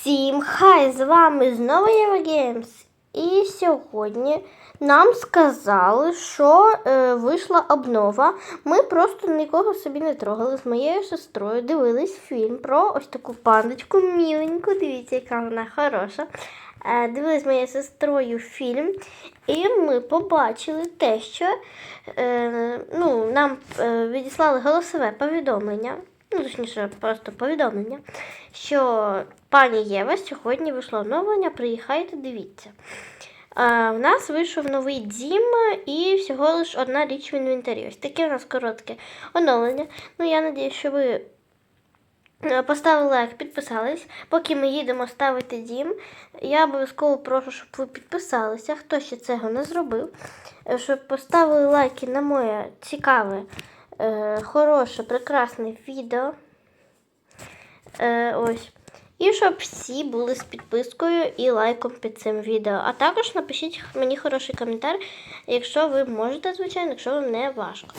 Всім хай! З вами знову Євгеймс. І сьогодні нам сказали, що е, вийшла обнова. Ми просто нікого собі не трогали з моєю сестрою. Дивились фільм про ось таку пандочку міленьку. Дивіться, яка вона хороша. Е, дивились моєю сестрою фільм, і ми побачили те, що е, ну, нам е, відіслали голосове повідомлення. Ну, точніше, просто повідомлення, що пані Єва сьогодні вийшло оновлення, приїхайте, дивіться. В нас вийшов новий дім і всього лиш одна річ в інвентарі. Ось таке у нас коротке оновлення. Ну, я надію, що ви е, поставили лайк, підписались. Поки ми їдемо ставити дім, я обов'язково прошу, щоб ви підписалися, хто ще цього не зробив, е, щоб поставили лайки на моє цікаве, е, хороше, прекрасне відео. Е, ось. І щоб всі були з підпискою і лайком під цим відео. А також напишіть мені хороший коментар, якщо ви можете, звичайно, якщо вам не важко.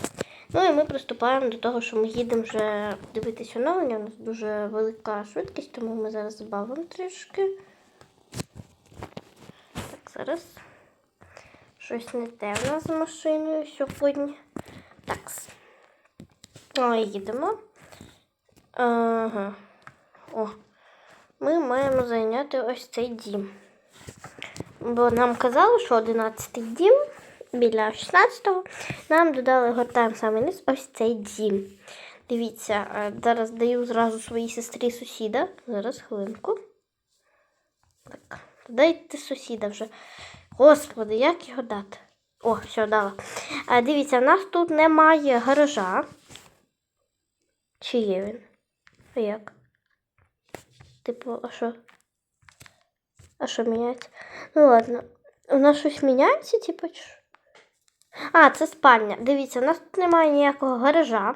Ну і ми приступаємо до того, що ми їдемо вже дивитися оновлення. У нас дуже велика швидкість, тому ми зараз збавимо трішки. Так, зараз. Щось не те в нас з машиною сьогодні. Так. О, їдемо. Ага. О ми маємо зайняти ось цей дім. Бо нам казали, що 11-й дім біля 16-го нам додали гортаємо саме низ ось цей дім. Дивіться, е, зараз даю зразу своїй сестрі сусіда. Зараз хвилинку. Так, дайте сусіда вже. Господи, як його дати? О, все, дала. Дивіться, в нас тут немає гаража. Чи є він? А як? Типу, а що? А що міняється? Ну ладно. У нас щось міняється, типу? А, це спальня. Дивіться, у нас тут немає ніякого гаража.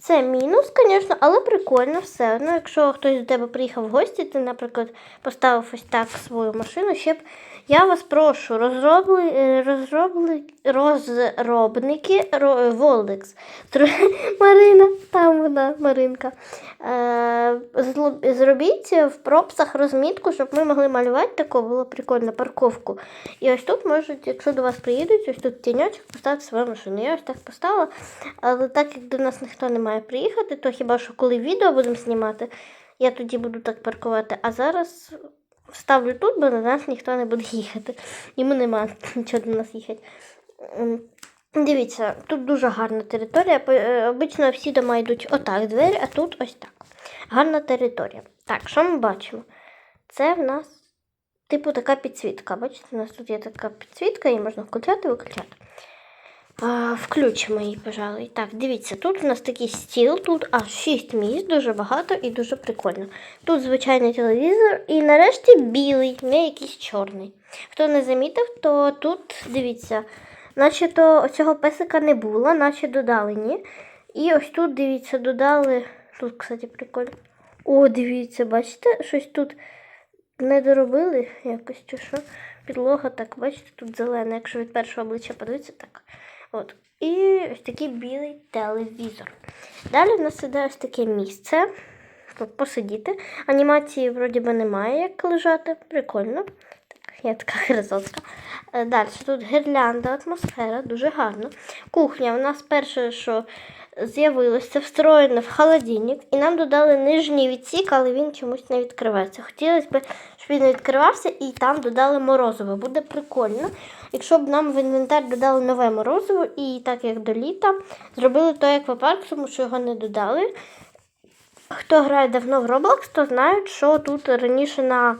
Це мінус, звісно, але прикольно все одно. Якщо хтось до тебе приїхав в гості, ти, наприклад, поставив ось так свою машину, ще б я вас прошу, розробли, е, розробли, розробники ро- Волдекс. Марина, там вона, Маринка. Е, зробіть в пропсах розмітку, щоб ми могли малювати таку, було прикольно, парковку. І ось тут можуть, якщо до вас приїдуть, ось тут тіньочок поставити свою машину. Я ось так поставила, але так як до нас ніхто не має приїхати, то хіба що коли відео будемо знімати, я тоді буду так паркувати. А зараз ставлю тут, бо до нас ніхто не буде їхати. Йому нема нічого до нас їхати. Дивіться, тут дуже гарна територія. Е, Обично всі дома йдуть отак двері, а тут ось так. Гарна територія. Так, що ми бачимо? Це в нас типу така підсвітка. Бачите, у нас тут є така підсвітка, її можна включати виключати. Включимо її, пожалуй. Так, дивіться, тут у нас такий стіл, тут аж 6 місць, дуже багато і дуже прикольно. Тут звичайний телевізор і нарешті білий, не якийсь чорний. Хто не замітив, то тут дивіться, наче то цього песика не було, наче додали, ні. І ось тут, дивіться, додали. Тут, кстати, прикольно. О, дивіться, бачите, щось тут не доробили якось чи що. Підлога, так, бачите, тут зелена, якщо від першого обличчя подивитися, так. От. І ось такий білий телевізор. Далі в нас іде ось таке місце. щоб посидіти. Анімації вроді би немає, як лежати. Прикольно. Я така красотка. Е, Далі тут гірлянда, атмосфера, дуже гарно. Кухня. У нас перше, що з'явилося, це встроєно в холодильник. І нам додали нижній відсік, але він чомусь не відкривається. Хотілося б, щоб він відкривався і там додали морозиво. Буде прикольно. Якщо б нам в інвентар додали нове морозиво, і так як до літа, зробили то як аквапарк, тому що його не додали. Хто грає давно в Roblox, то знають, що тут раніше на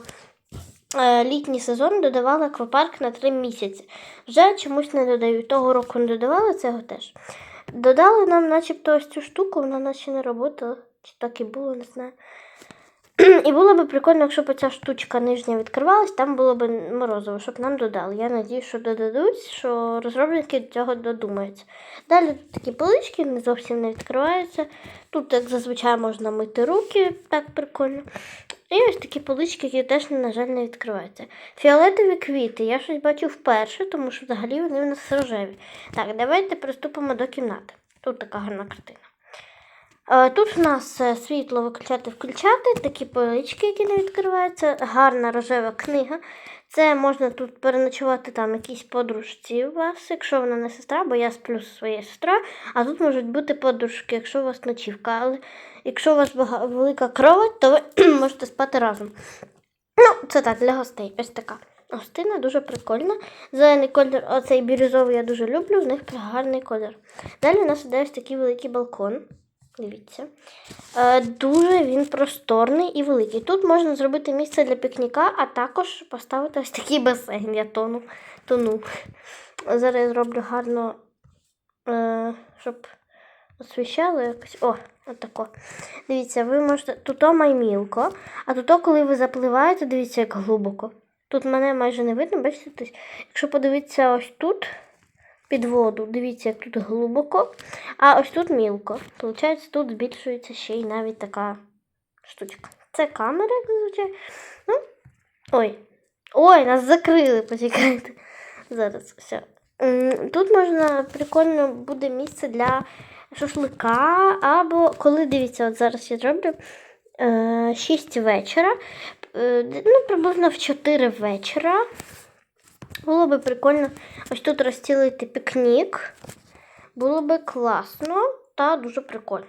літній сезон додавали аквапарк на 3 місяці. Вже чомусь не додають. Того року не додавали цього теж. Додали нам, начебто, ось цю штуку, вона наче не роботала. Чи так і було, не знаю. І було б прикольно, якщо б ця штучка нижня відкривалась, там було б морозиво, щоб нам додали. Я надію, що додадуть, що розробники до цього додумаються. Далі тут такі полички, не зовсім не відкриваються. Тут, як зазвичай, можна мити руки, так прикольно. І ось такі полички, які теж, на жаль, не відкриваються. Фіолетові квіти. Я щось бачу вперше, тому що взагалі вони в нас рожеві. Так, давайте приступимо до кімнати. Тут така гарна картина. Е, Тут у нас е, світло виключати, включати, такі полички, які не відкриваються, гарна рожева книга. Це можна тут переночувати там якісь подружці у вас, якщо вона не сестра, бо я сплю зі своєю сестрою, а тут можуть бути подружки, якщо у вас ночівка. Але якщо у вас велика кровать, то ви можете спати разом. Ну, це так, для гостей. Ось така. Гостина дуже прикольна. Зелений колір, оцей бірюзовий я дуже люблю, в них гарний колір. Далі у нас іде ось такий великий балкон. Дивіться. Е, дуже він просторний і великий. Тут можна зробити місце для пікніка, а також поставити ось такий басейн. Я тону. тону. Зараз я зроблю гарно, е, щоб освіщало якось. О, отако. Дивіться, ви можете. Тут маймілко, а тут, коли ви запливаєте, дивіться, як глибоко. Тут мене майже не видно, бачите? Тобто, якщо подивитися ось тут під воду, дивіться, як тут глибоко, а ось тут мілко. Получається, тут збільшується ще й навіть така штучка. Це камера, як зазвичай. Ну, ой. Ой, нас закрили, почекайте. Зараз все. Тут можна прикольно буде місце для шашлика, або коли дивіться, от зараз я зроблю е, 6 вечора, е, ну, приблизно в 4 вечора. Було би прикольно ось тут розцілити пікнік. Було би класно та дуже прикольно.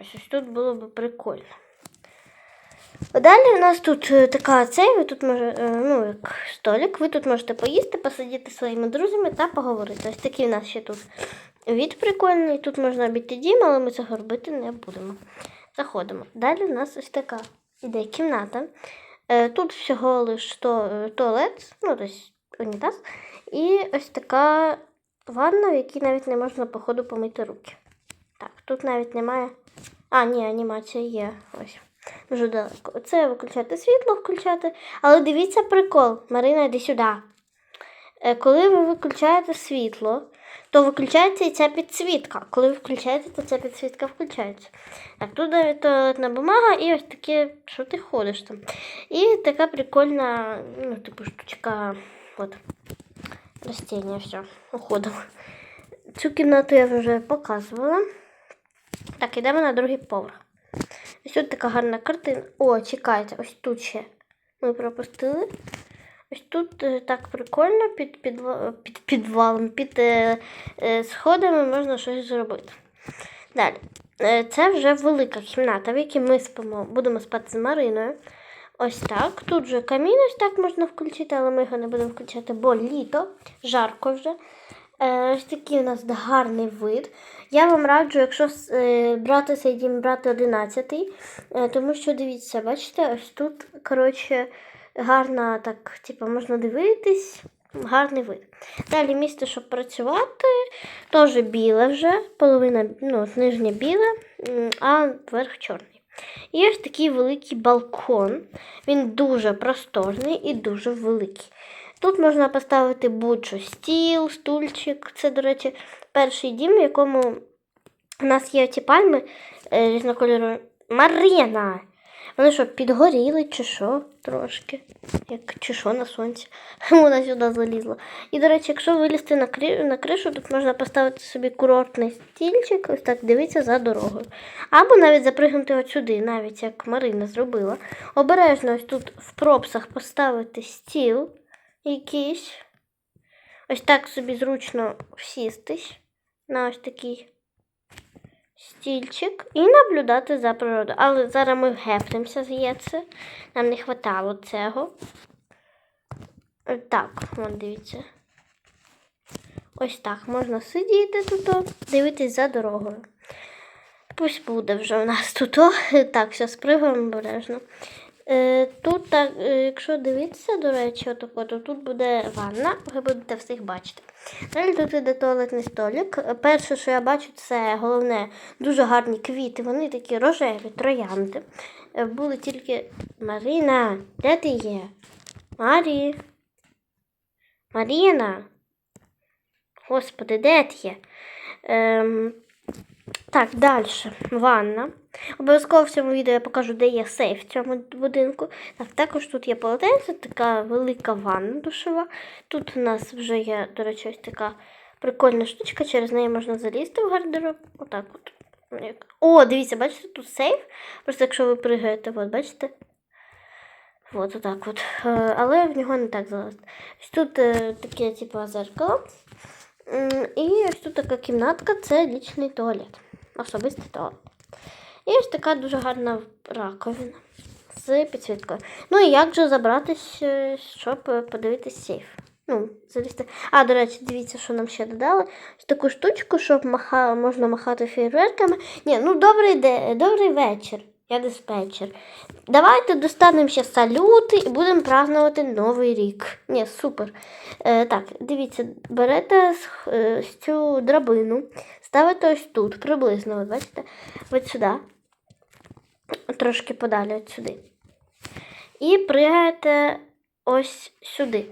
Ось ось тут було би прикольно. Далі у нас тут е, така цей, ви тут може, е, ну, як столик, ви тут можете поїсти, посидіти своїми друзями та поговорити. Ось такий у нас ще тут від прикольний. Тут можна обійти дім, але ми цього робити не будемо. Заходимо. Далі у нас ось така іде кімната. Е, Тут всього лиш е, туалет, ну, тобто унітаз, і ось така ванна, в якій навіть не можна, походу, помити руки. Так, тут навіть немає. А, ні, анімація є. Ось. Дуже далеко. Це виключати світло, включати. Але дивіться прикол. Марина, йди сюди. Е, Коли ви виключаєте світло, то виключається і ця підсвітка. Коли ви включаєте, то ця підсвітка включається. Так, тут навіть туалетна бумага і ось таке, що ти ходиш там. І така прикольна, ну, типу, штучка. От. Растіння, все, уходимо. Цю кімнату я вже показувала. Так, йдемо на другий поверх. Ось тут така гарна картина. О, чекайте, ось тут ще ми пропустили. Ось тут е, так прикольно під, підва- під підвалом, під е, е, сходами можна щось зробити. Далі. Е, Це вже велика кімната, в якій ми спимо, будемо спати з Мариною. Ось так. Тут вже камін ось так можна включити, але ми його не будемо включати, бо літо, жарко вже. Е, Ось такий у нас гарний вид. Я вам раджу, якщо е, брати цей дім, брати 11 е, тому що дивіться, бачите, ось тут, коротше, гарна, так, типу, можна дивитись, гарний вид. Далі місце, щоб працювати, теж біле вже, половина, ну, нижнє біле, а верх чорний. І ось такий великий балкон. Він дуже просторний і дуже великий. Тут можна поставити будь-що стіл, стульчик. Це, до речі, перший дім, в якому у нас є ці пальми е, різнокольорові. Марина! Вони що, підгоріли чи що трошки? Як чи що на сонці. Вона сюди залізла. І, до речі, якщо вилізти на, крі... на кришу, тут можна поставити собі курортний стільчик, ось так дивитися за дорогою. Або навіть запригнути от сюди, навіть як Марина зробила. Обережно ось тут в пропсах поставити стіл якийсь. Ось так собі зручно всістись на ось такий стільчик і наблюдати за природою. Але зараз ми гепнемося здається. Нам не вистачало цього. Так, от дивіться. Ось так можна сидіти тут, дивитись за дорогою. Пусть буде вже у нас тут. Так, все спригаємо обережно. Е, тут, так, е, якщо дивитися, до речі, отако, то тут буде ванна, ви будете всіх бачити. Далі тут іде туалетний столик. Е, Перше, що я бачу, це головне дуже гарні квіти. Вони такі рожеві, троянди. Були тільки Марина, де ти є? Марі. Маріна. Господи, де ти є? Ем, так, далі. Ванна. Обов'язково в цьому відео я покажу, де є сейф в цьому будинку. Так, також тут є полотенце, така велика ванна душова. Тут у нас вже є, до речі, ось така прикольна штучка, через неї можна залізти в гардероб. Отак от. О, дивіться, бачите, тут сейф. Просто якщо ви пригаєте, от, бачите? От, отак от. Е, Але в нього не так залазить. Ось тут е, таке, типу, зеркало. І ось тут така кімнатка, це лічний туалет. Особистий туалет. І ось така дуже гарна раковина з підсвіткою. Ну і як же забратись, е, щоб подивитись сейф? Ну, залізти. А, до речі, дивіться, що нам ще додали. Таку штучку, щоб маха... можна махати фейерверками. Ні, ну добрий день, добрий вечір. Я диспетчер. Давайте достанемо ще салюти і будемо празднувати Новий рік. Ні, супер. Е, так, дивіться, берете е, цю драбину, ставите ось тут, приблизно, от бачите, от сюди, трошки подалі от сюди. І пригаєте ось сюди.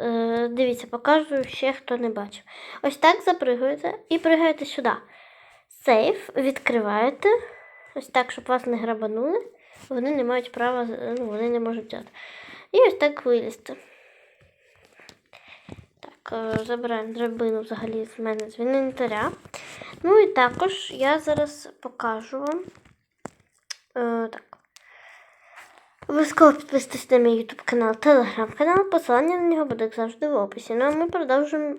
Е, дивіться, показую ще, хто не бачив. Ось так запригуєте і пригаєте сюди. Сейф відкриваєте. Ось так, щоб вас не грабанули. Вони не мають права, ну, вони не можуть взяти. І ось так вилізти. Так, е, забираємо драбину взагалі з мене з інвентаря. Ну і також я зараз покажу вам. Е, так. Обов'язково підписуйтесь на мій YouTube канал, телеграм канал. Посилання на нього буде як завжди в описі. Ну а ми продовжуємо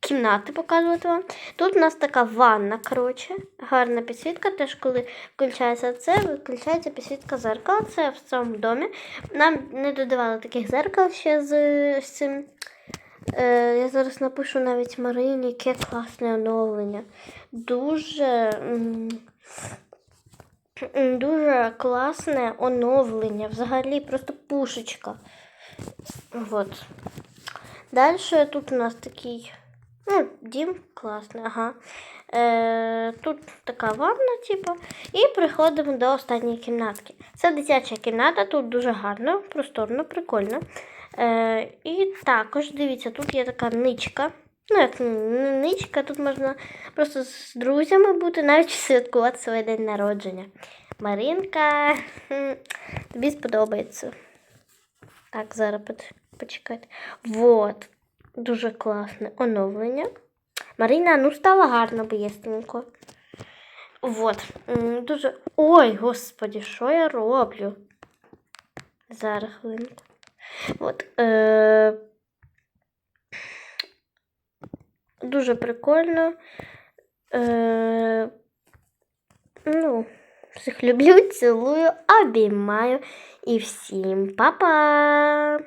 кімнати показувати вам. Тут у нас така ванна, коротше, гарна підсвітка. Теж коли включається це, виключається підсвітка зеркала. Це в цьому домі. Нам не додавали таких зеркал ще з, з цим. Е, я зараз напишу навіть Марині, яке класне оновлення. Дуже. Дуже класне оновлення. Взагалі просто пушечка. Вот. Далі тут у нас такий ну, дім класний, ага. Е, тут така ванна, типу, і приходимо до останньої кімнатки. Це дитяча кімната, тут дуже гарно, просторно, прикольно. Е, і також, дивіться, тут є така ничка. Ну, як ничка, тут можна просто з друзями бути, навіть святкувати свій день народження. Маринка, тобі сподобається. Так, зараз поч- почекайте. Вот. Дуже класне оновлення. Марина, ну стала гарно б'єстенько. Вот. Дуже. Ой, господі, що я роблю? Зараз хвилинку. От. Е... Дуже прикольно. Е... Ну, всіх люблю, цілую, обіймаю. І всім па-па!